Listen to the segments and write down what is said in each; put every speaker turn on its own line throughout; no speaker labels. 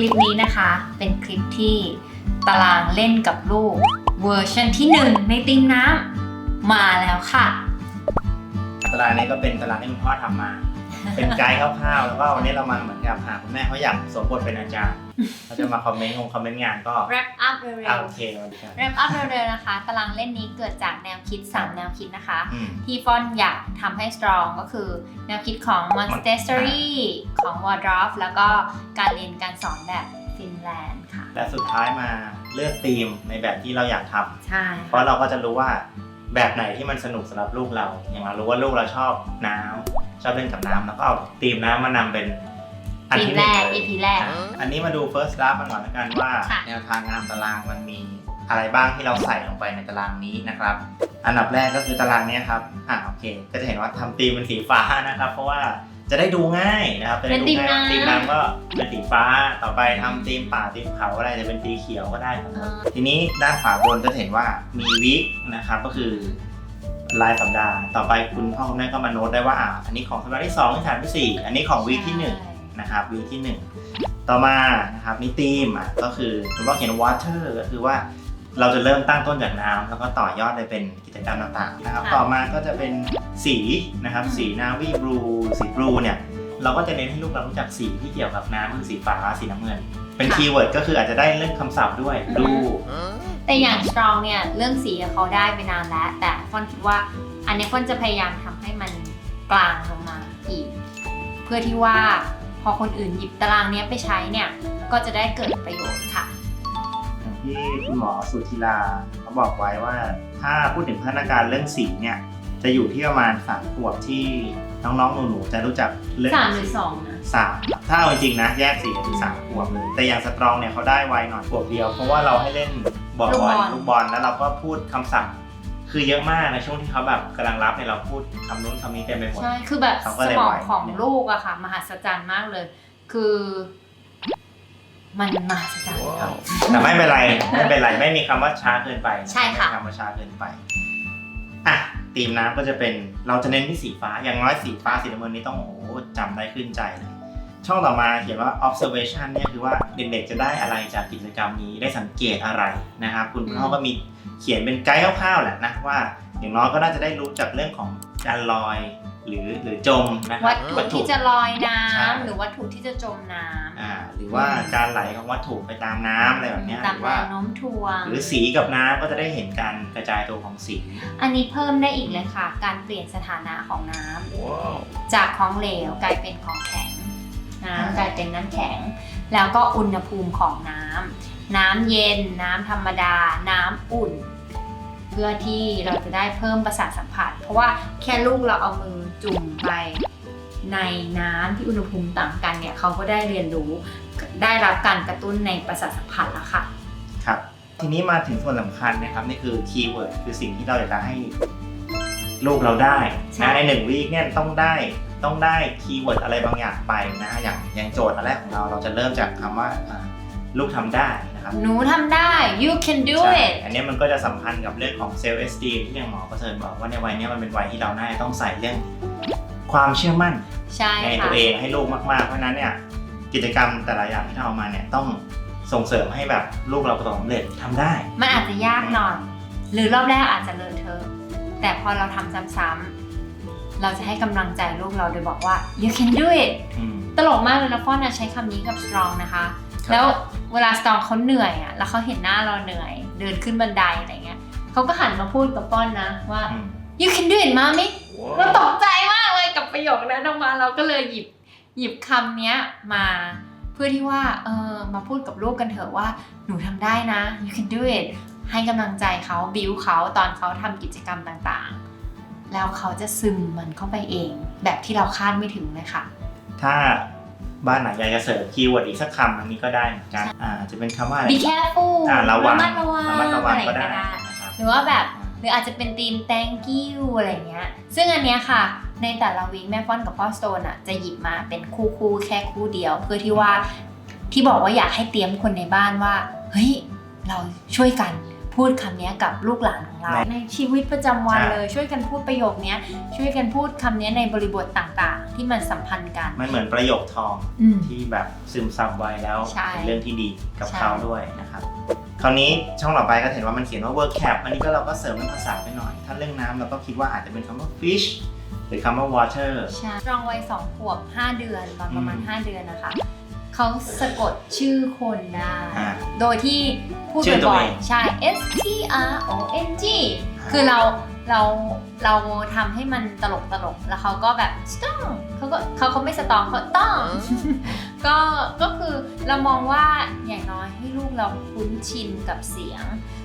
คลิปนี้นะคะ เป็นคลิปที่ตารางเล่นกับลูกเวอร์ชันที่ 1 ในตีมน้ำมาแล้วค่ะ
ตารางนี้ก็เป็นตารางที่คุณพ่อทำมา เป็นไกด์คร่าวๆแล้วก็วันนี้เรามาเหมือนกับหาคุณแม่เขาอยากสวมบทเป็นอาจารย์เขาจะมาคอมเมนต์งงคอมเมนต์งานก็
wrap up เร็
อ่าวโอเคสวัสดีครับ
ๆ wrap up เร็วๆนะคะตารางเล่นนี้เกิดจากแนวคิด 3 แนวคิดนะคะ
อืม
ที่ฟอนอยากทำให้ strong ก็คือแนวคิดของ Montessori ของ Waldorf แล้วก็การเรียนการสอนแบบฟินแลนด์ค่ะ
และสุดท้ายมาเลือกธีมในแบบที่เราอยากทำ
ใช่
เพราะเราก็จะรู้ว่า แบบไหนที่มันสนุกสำหรับลูกเรา อย่างเรารู้ว่าลูกเราชอบน้ำชอบเล่นกับน้ำแล้วก็เอาธีมน้ำมานำเป็นอัน
ทีม
ที่ห
แร
นึ่ง
ก
เลย
EP แรก
อันนี้มาดู first draft กันก่อนแล้วกันว่า
ค่ะ
แนวทางงานตารางมันมีอะไรบ้างที่เราใส่ลงไปในตารางนี้นะครับ อันดับแรกก็คือตารางเนี้ยครับ อ่าโอเค ก็จะเห็นว่าทำธีมเป็นสีฟ้านะครับ เพราะว่า จะได้ดูง่ายนะครับจะได้ดู
เป็นธีม
ง่าย
น้ำ
ธีมน้ำก็เป็นสีฟ้าต่อไปทำธีมป่าธีมเขาอะไรจะเป็นสีเขียวก็ได้ครับ
เออ
ทีนี้ด้านขวาบนจะเห็นว่ามีวิกนะครับก็คือรายสัปดาห์ ต่อไปคุณพ่อคุณแม่ก็มาโน้ตได้ว่าอ่าอันนี้ของสัปดาห์ที่สองที่สามที่สี่อันนี้ของวีคที่หนึ่งนะครับวีคที่1ต่อมานะครับนี่ธีมอะก็คือคุณพ่อเขียน water ก็คือว่า เราจะเริ่มตั้งต้นจากน้ำแล้วก็ต่อยอดไปเป็นกิจกรรมต่างๆนะครับ
ค่ะ
ต่อมาก็จะเป็นสีนะครับ
อืม
สีนาวีบลูสีบลูเนี่ย เราก็จะเน้นให้ลูกเรารู้จักสีที่เกี่ยวกับน้ำคือสีฟ้าสีน้ำเงิน เป็นคีย์เวิร์ดก็คืออาจจะได้เรื่องคำศัพท์ด้วย blue
แต่อย่าง strong เนี่ยเรื่องสีเขาได้ไปนานแล้ว แต่ฟอนคิดว่าอันนี้ฟอนจะพยายามทำให้มันกลางลงมาอีก เพื่อที่ว่าพอคนอื่นหยิบตารางเนี้ยไปใช้เนี่ยก็จะได้เกิดประโยชน์ค่ะ
อย่าง ที่คุณหมอสุธีลาเขาบอกไว้ว่า ถ้าพูดถึงพัฒนาการเรื่องสีเนี่ย จะอยู่ที่ประมาณสามขวบที่น้องๆหนูๆจะรู้จักเรื่อง
สามหรือสองนะ
สามถ้าเอาจริงๆนะแยกสีก็คือสามขวบเลย แต่อย่างสตรองเนี่ยเขาได้ไวหน่อยขวบเดียว เพราะว่าเราให้เล่นบอล
ลูก
บบอ
อ
ล
ล
ลูกบอลแล้วเราก็พูดคำศัพท์คือเยอะมากในช่วงที่เขาแบบกำลังรับเนี่ยเราพูดคำนู้นคำนี้เต็มไปหมด
ใช่คือแบบ
เขาก็
ส
เลย
มอง
ไว
ของลูกอะค่ะ มหัศจรรย์มากเลย คือ มันมหัศจรรย์ค่ะ
แต่ไม่เป็นไรไม่เป็นไรไม่มีคำว่าช้าเกินไปน
ใช่ค่ะ
ไม่มีคำว่าช้าเกินไปอะตีมน้ำก็จะเป็นเราจะเน้นที่สีฟ้าอย่างน้อยสีฟ้าสีน้ำเงินนี้ต้องโอ้โหจำได้ขึ้นใจเลยช่องต่อมาเขียนว่า observation เนี่ยคือว่าเด็กๆจะได้อะไรจากกิจกรรมนี้ได้สังเกตอะไรนะครับ คุณพ่อก็มีเขียนเป็นไกด์คร่าวๆแหละนะว่า อย่างน้อยก็น่าจะได้รู้จากเรื่องของการลอยหรือหรือจมนะครั
วั
บ
ตถุที่จะลอยน้
ใช่ำ
หรือวัตถุที่จะจมน้ำ
อ่าหรือว่าการไหลของวัตถุไปตามน้ำอะไรแบบเนี้ย
ตาม
หรือ
แร
ว่า
งโน้มถ่วง
หรือสีกับน้ำก็จะได้เห็นการกระจายตัวของสี
อันนี้เพิ่มได้อีกเลยค่ะ การเปลี่ยนสถานะของน้ำจากของเหลวกลายเป็นของแข็ง น้ำกลายเป็นน้ำแข็ง แล้วก็อุณหภูมิของน้ำน้ำเย็น น้ำธรรมดา น้ำอุ่น เพื่อที่เราจะได้เพิ่มประสาทสัมผัส เพราะว่าแค่ลูกเราเอามือจุ่มไปในน้ำที่อุณหภูมิต่างกันเนี่ยเขาก็ได้เรียนรู้ได้รับการกระตุ้นในประสาทสัมผัสแล้วค่ะ
ครับ ทีนี้มาถึงส่วนสำคัญนะครับนี่คือคีย์เวิร์ดคือสิ่งที่เราอยากจะให้ลูกเราได้
ใช่
นะในหนึ่งวีคเนี่ยต้องได้ต้องได้คีย์เวิร์ดอะไรบางอย่างไปนะอย่างอย่างโจทย์อันแรกของเราเราจะเริ่มจากคำว่าอ่า ลูกทำได้นะครับ
หนูทำได้ you can do
ใช่
it
อันนี้มันก็จะสัมพันธ์กับเรื่องของเซลล์เอสตีที่อย่างหมอประเสริฐบอกว่าในวัยเนี้ยมันเป็นวัยที่เราน่าจะต้องใส่เรื่องความเชื่อมั่น
ใช่
ใน
ค่ะ
ตัวเองให้ลูกมากๆ เพราะฉะนั้นเนี่ยกิจกรรมแต่ละอย่างที่เราเอามาเนี่ยต้องส่งเสริมให้แบบลูกเราประสบความสำเร็จทำได้
มันอาจจะยากหน่อย หรือรอบแรกอาจจะเลอะเทอะแต่พอเราทำซ้ำๆเราจะให้กำลังใจลูกเราโดยบอกว่า you can do it
อืม
ตลกมากเลยนะฟ้อนนะใช้คำนี้กับ strong นะคะ
ครับ
แล้ว เวลา strong เขาเหนื่อยอะแล้วเขาเห็นหน้าเราเหนื่อย เดินขึ้นบันไดอะไรเงี้ยเขาก็หันมาพูดกับป้อนนะว่า
อืม
you can do it mommy เราตกใจมากเลยกับประโยคนั้นออกมาเราก็เลยหยิบหยิบคำเนี้ยมาเพื่อที่ว่าเออมาพูดกับลูกกันเถอะว่าหนูทำได้นะ you can do it ให้กำลังใจเขาบิวเขาตอนเขาทำกิจกรรมต่างๆ แล้วเขาจะซึมมันเข้าไปเอง แบบที่เราคาดไม่ถึงเลยค่ะ
ถ้า บ้านไหนอยากจะเสริมคีย์เวิร์ดอีกสักคำอันนี้ก็ได้เหมือนกันอ่าจะเป็นคำว่าอะไร
be careful
อ่าระวัง
มัดระวัง
ระมัดระวัง
อะไร
ก็ได้
ก็ได้
นะครับ
หรือว่าแบบหรืออาจจะเป็นธีม thank you อะไรเงี้ย ซึ่งอันเนี้ยค่ะ ในแต่ละวีคแม่ฟ้อนกับพ่อสโตนอะจะหยิบมาเป็นคู่คู่ๆแค่คู่เดียว เพื่อที่ว่าที่บอกว่าอยากให้เตรียมคนในบ้านว่า เฮ้ย เราช่วยกัน พพูดคำนี้กับลูกหลานของเรา
ใน
ในชีวิตประจำวัน
ใช่
เลย ช่วยกันพูดประโยคเนี้ยช่วยกันพูดคำนี้ในบริบทต่างๆ ที่มันสัมพันธ์กัน
มันเหมือนประโยคทอง
อืม
ที่แบบซึมซับไว้แล้ว
ใช่
เป็นเรื่องที่ดีกับ
ใช่
เขาด้วยนะครับคราวนี้ช่องต่อไปก็เห็นว่ามันเขียนว่า work cap อันนี้ก็เราก็เสริมเรื่องภาษาไปหน่อย ถ้าเรื่องน้ำเราก็คิดว่าอาจจะเป็นคำว่า fish หรือคำว่า water
ใช่รองวัยสองขวบ 5 เดือนตอนประมาณ
อืม
5เดือนนะคะ เขาสะกดชื่อคนได้
อ่า
โดยที่พูด
ชื่อตัว
บ่อย
เอง
ๆใช่ S T R O N G คือเราเราเราทำให้มันตลกตลกๆแล้วเขาก็แบบสตองเขาก็เขาเขาไม่สตองเขาต้อง ก็ก็คือเรามองว่าอย่างน้อยให้ลูกเราคุ้นชินกับเสียง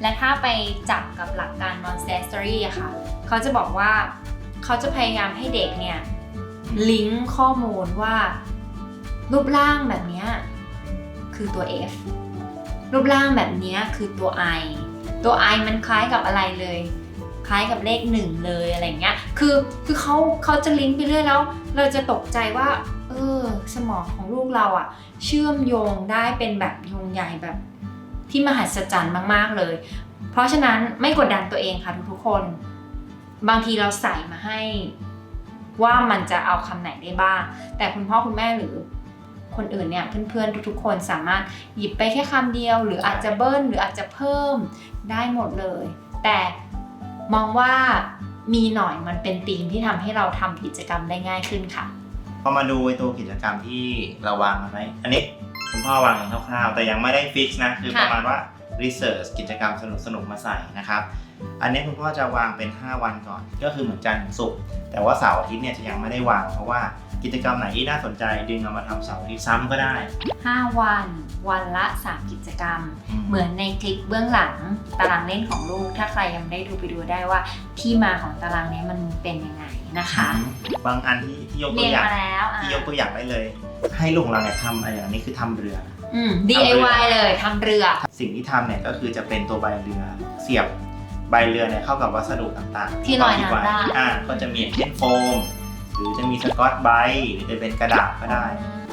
และถ้าไปจับกับหลักการ Montessori อะค่ะ เขาจะบอกว่าเขาจะพยายามให้เด็กเนี่ยลิงก์ข้อมูลว่า รูปร่างแบบนี้คือตัว F รูปร่างแบบนี้คือตัว I ตัว I มันคล้ายกับอะไรเลย คล้ายกับเลขหนึ่งเลยอะไรเงี้ย คือคือเขาเขาจะลิงก์ไปเรื่อยแล้ว เราจะตกใจว่า เออ สมองของลูกเราอะเชื่อมโยงได้เป็นแบบโยงใหญ่แบบที่มหัศจรรย์มาก ๆ เลย เพราะฉะนั้นไม่กดดันตัวเองค่ะทุกๆคน บางทีเราใส่มาให้ว่ามันจะเอาคำไหนได้บ้าง แต่คุณพ่อคุณแม่หรือ คนอื่นเนี่ยเพื่อนๆทุกๆ คนสามารถหยิบไปแค่คำเดียว หรืออาจจะเบิ้ลหรืออาจจะเพิ่มได้หมดเลย แต่มองว่ามีหน่อยมันเป็นธีมที่ทำให้เราทำกิจกรรมได้ง่ายขึ้นค่ะ
พอมาดูไอ้ตัวกิจกรรมที่เราวางเอาไว้อันนี้คุณพ่อวางอย่างคร่าวๆ แต่ยังไม่ได้ฟิกนะ คือ
ค่ะ
ประมาณว่า research กิจกรรมสนุกๆ มาใส่นะครับ อันนี้คุณพ่อจะวางเป็น 5 วันก่อน ก็คือเหมือนจันทร์ถึงศุกร์แต่ว่าเสาร์อาทิตย์เนี่ยจะยังไม่ได้วาง เพราะว่ากิจกรรมไหนที่น่าสนใจดึงเอามาทำเสาร์อาทิตย์ซ้ำก็ได้
5 วัน วันละ 3 กิจกรรม เหมือนในคลิปเบื้องหลังตารางเล่นของลูก ถ้าใครยังไม่ได้ดูไปดูได้ว่าที่มาของตารางเนี้ยมันเป็นยังไงนะคะ
บางอันที่ที่ยกตั
เรี
วย
น
อย่าง
มาแล้วอะ
ที่ยกตัวอย่างได้เลย ให้ลูกของเราเนี่ยทำอะไรอย่างนี้คือทำเรือ
อืม DIY เลยทำเรือ
สิ่งที่ทำเนี่ยก็คือจะเป็นตัวใบเรือเสียบ ใบเรือเนี่ยเข้ากับวัสดุต่างๆ
ที่ลอยน้ำ
ไว้
ได้
อ่าก็จะมีอย่างเช่นโฟม หรือจะมีสกอตไบรท์หรือจะเป็นกระดาษก็ได้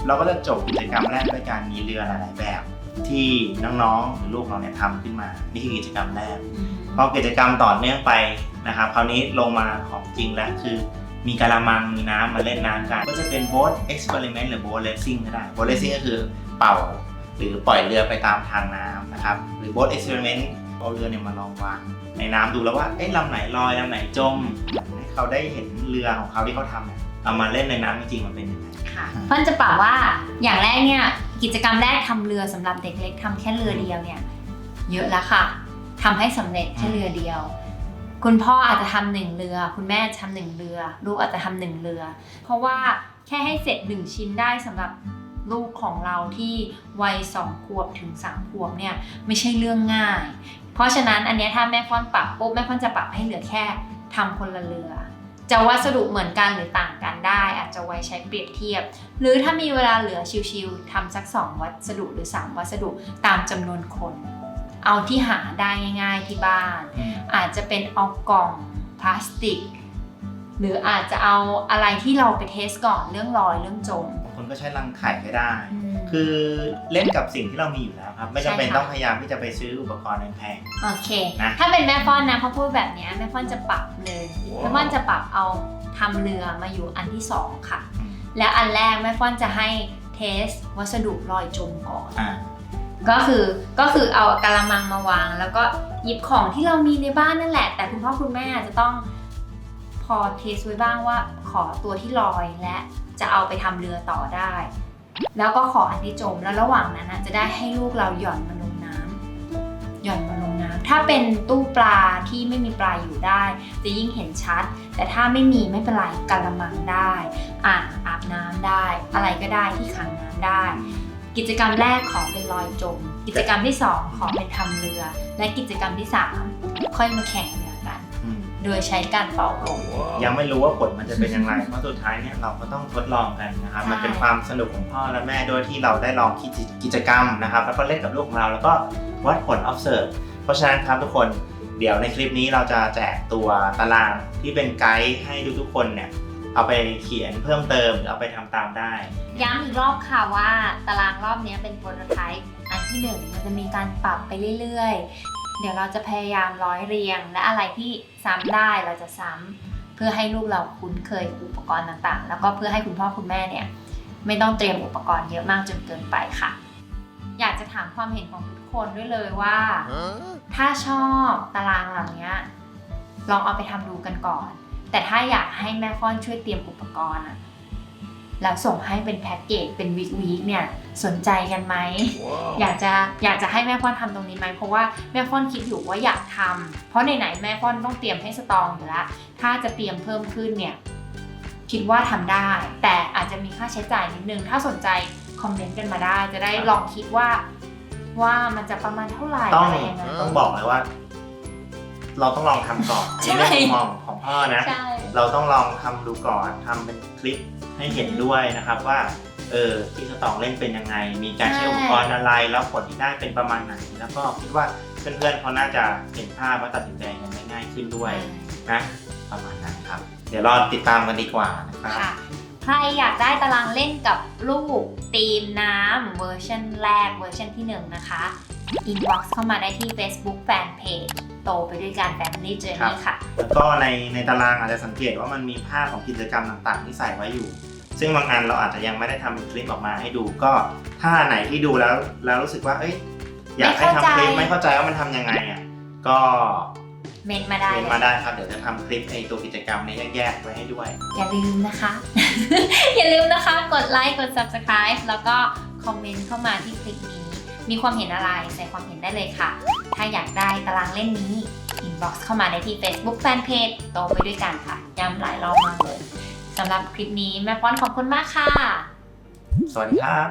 เราก็จะจบกิจกรรมแรกด้วยการมีเรือหลาย ๆ แบบ ที่น้องๆหรือลูกเราเนี่ยทำขึ้นมา นี่คือกิจกรรมแรก
อืม
พอกิจกรรมต่อเนื่องไปนะครับคราวนี้ลงมาของจริงแล้วคือ มีกะละมังมีน้ำมาเล่นน้ำกันก็จะเป็นโบ๊ทเอ็กซ์เพร์เมนต์หรือโบ๊ทเลสซิ่งก็ได้โบ๊ทเลสซิ่งก็คือเป่า หรือปล่อยเรือไปตามทางน้ำนะครับหรือโบ๊ทเอ็กซ์เพร์เมนต์ เอาเรือเนี่ยมาลองวางในน้ำดูแล้วว่าเอ๊ะลำไหนลอยลำไหนจมให้เขาได้เห็นเรือของเขาที่เขาทำเนี่ยเอามาเล่นในน้ำจริงๆมันเป็นยังไง
ค่ะเพิ่นจะปรับว่าอย่างแรกเนี่ยกิจกรรมแรกทำเรือสำหรับเด็กเล็กทำแค่เรือเดียวเนี่ยเยอะแล้วค่ะทำให้สำเร็จแค่เรือเดียว คุณพ่ออาจจะทำหนึ่งเรือ คุณแม่ทำหนึ่งเรือ ลูกอาจจะทำหนึ่งเรือ เพราะว่าแค่ให้เสร็จหนึ่งชิ้นได้สำหรับ ลูกของเราที่วัยสองขวบถึงสามขวบเนี่ยไม่ใช่เรื่องง่าย เพราะฉะนั้นอันเนี้ยถ้าแม่ฟ้อนปรับปุ๊บแม่ฟ้อนจะปรับให้เหลือแค่ทำคนละเรือ จะวัสดุเหมือนกันหรือต่างกันได้ อาจจะไว้ใช้เปรียบเทียบ หรือถ้ามีเวลาเหลือชิวๆทำสัก 2 วัสดุหรือ 3 วัสดุตามจำนวนคน เอาที่หาได้ง่าย ๆที่บ้าน อาจจะเป็นเอากล่องพลาสติก หรืออาจจะเอาอะไรที่เราไปเทสก่อนเรื่องรอยเรื่องจม
บางคน ก็ใช้รังไข่ก็ได้
ม
คือเล่นกับสิ่งที่เรามีอยู่แล้วครับ ไม่จำเป็น
ใช่ค่ะ
ต้องพยายามที่จะไปซื้ออุปกรณ์แพง
โอเค
นะ
ถ้าเป็นแม่ฟ้อนนะเขาพูดแบบเนี้ยแม่ฟ้อนจะปรับเลยแม่ฟ้อนจะปรับเอาทำเรือมาอยู่อันที่สองค่ะ
อืม
แล้วอันแรกแม่ฟ้อนจะให้เทสวัสดุลอยจมก่อน
อ่า
ก็คือก็คือเอากะละมังมาวาง แล้วก็หยิบของที่เรามีในบ้านนั่นแหละ แต่คุณพ่อคุณแม่จะต้องพอเทสไว้บ้างว่าขอตัวที่ลอยและ จะเอาไปทำเรือต่อได้ แล้วก็ขออันที่จมแล้วระหว่างนั้นนะจะได้ให้ลูกเราหย่อนมันลงน้ำหย่อนมันลงน้ำถ้าเป็นตู้ปลาที่ไม่มีปลาอยู่ได้ จะยิ่งเห็นชัด แต่ถ้าไม่มีไม่เป็นไรกะละมังได้อ่างอาบน้ำได้ อะไรก็ได้ที่ขังน้ำได้ กิจกรรมแรกขอเป็นลอยจม กิจกรรมที่ 2 ขอเป็นทำเรือ และกิจกรรมที่ 3 ค่อยมาแข่ง โดยใช้การเป่าลม
ยังไม่รู้ว่าผลมันจะเป็นอย่างไร เพราะสุดท้ายเนี่ยเราก็ต้องทดลองกันนะครับ
ใช่
มันเป็นความสนุกของพ่อและแม่ โดยที่เราได้ลองกิจกิจกรรมนะครับ แล้วก็เล่นกับลูกของเรา แล้วก็วัดผล observe เพราะฉะนั้นครับทุกคน เดี๋ยวในคลิปนี้เราจะแจกตัวตารางที่เป็นไกด์ให้ทุกๆคนเนี่ย เอาไปเขียนเพิ่มเติมหรือเอาไปทำตามได้
ย้ำอีกรอบค่ะว่าตารางรอบนี้เป็นโปรโตไทป์อันที่1มันจะมีการปรับไปเรื่อยๆ เดี๋ยวเราจะพยายามร้อยเรียง และอะไรที่ซ้ำได้เราจะซ้ำเพื่อให้ลูกเราคุ้นเคยอุปกรณ์ต่างๆ แล้วก็เพื่อให้คุณพ่อคุณแม่เนี่ยไม่ต้องเตรียมอุปกรณ์เยอะมากจนเกินไปค่ะ อยากจะถามความเห็นของทุกคนด้วยเลยว่า ถ้าชอบตารางเหล่านี้ลองเอาไปทำดูกันก่อน แต่ถ้าอยากให้แม่ฟ้อนช่วยเตรียมอุปกรณ์อะ แล้วส่งให้เป็นแพ็กเกจเป็นวีควีคเนี่ยสนใจกันไหมอยากจะอยากจะให้แม่ฟ้อนทำตรงนี้ไหมเพราะว่าแม่ฟ้อนคิดอยู่ว่าอยากทำเพราะไหนๆแม่ฟ้อนต้องเตรียมให้สตรองอยู่แล้วถ้าจะเตรียมเพิ่มขึ้นเนี่ยคิดว่าทำได้ แต่อาจจะมีค่าใช้จ่ายนิดนึง ถ้าสนใจคอมเมนต์กันมาได้ จะได้ลองคิดว่าว่ามันจะประมาณเท่าไหร่
ต้อง
อะไรยังไง
ต้องบอกเลยว่า เราต้องลองทำก่อน
ใช่
ในเรื่องของของพ่อนะ
ใช่
เราต้องลองทำดูก่อนทำเป็นคลิปให้เห็นด้วยนะครับว่าเออที่สตองเล่นเป็นยังไง มีการใช้อุปกรณ์อะไรแล้วผลที่ได้เป็นประมาณไหน แล้วก็คิดว่าเพื่อนๆเขาน่าจะเห็นภาพว่าตัดสินใจกันได้ง่ายขึ้นด้วยนะ ประมาณนั้นครับ เดี๋ยวรอติดตามกันดีกว่านะครับ
ค่ะ ใครอยากได้ตารางเล่นกับลูกตีมน้ำเวอร์ชันแรกเวอร์ชันที่1นะคะ inbox เข้ามาได้ที่ Facebook Fanpage โตไปด้วยกัน Family Journey ค่ะ
แล้วก็ในในตารางอาจจะสังเกตว่ามันมีภาพของกิจกรรมต่างๆ ที่ใส่ไว้อยู่ ซึ่งบางอันเราอาจจะยังไม่ได้ทำเป็นคลิปออกมาให้ดูก็ถ้าไหนที่ดูแล้วแล้วรู้สึกว่าเอ้ยอยากให้ทำคลิป
ไม่
ไม่
เข้า
เข้า
ใจ
ใจว่ามันทำยังไงอะก็
เมนมาได้
เมน
เลย
มาได้ครับเดี๋ยวจะทำคลิปไอตัวกิจกรรมนี้แยกๆไว้ให้ด้วย
อย่าลืมนะคะ อย่าลืมนะคะ กดไลค์กด Subscribe แล้วก็คอมเมนต์เข้ามาที่คลิปนี้ มีความเห็นอะไรใส่ความเห็นได้เลยค่ะ ถ้าอยากได้ตารางเล่นนี้ inbox เข้ามาได้ที่ Facebook Fanpage โตไปด้วยกันค่ะ ย้ำหลายรอบมากเลยสำหรับคลิปนี้แม่ป้อนขอบคุณมากค่ะ
สวัสดีครับ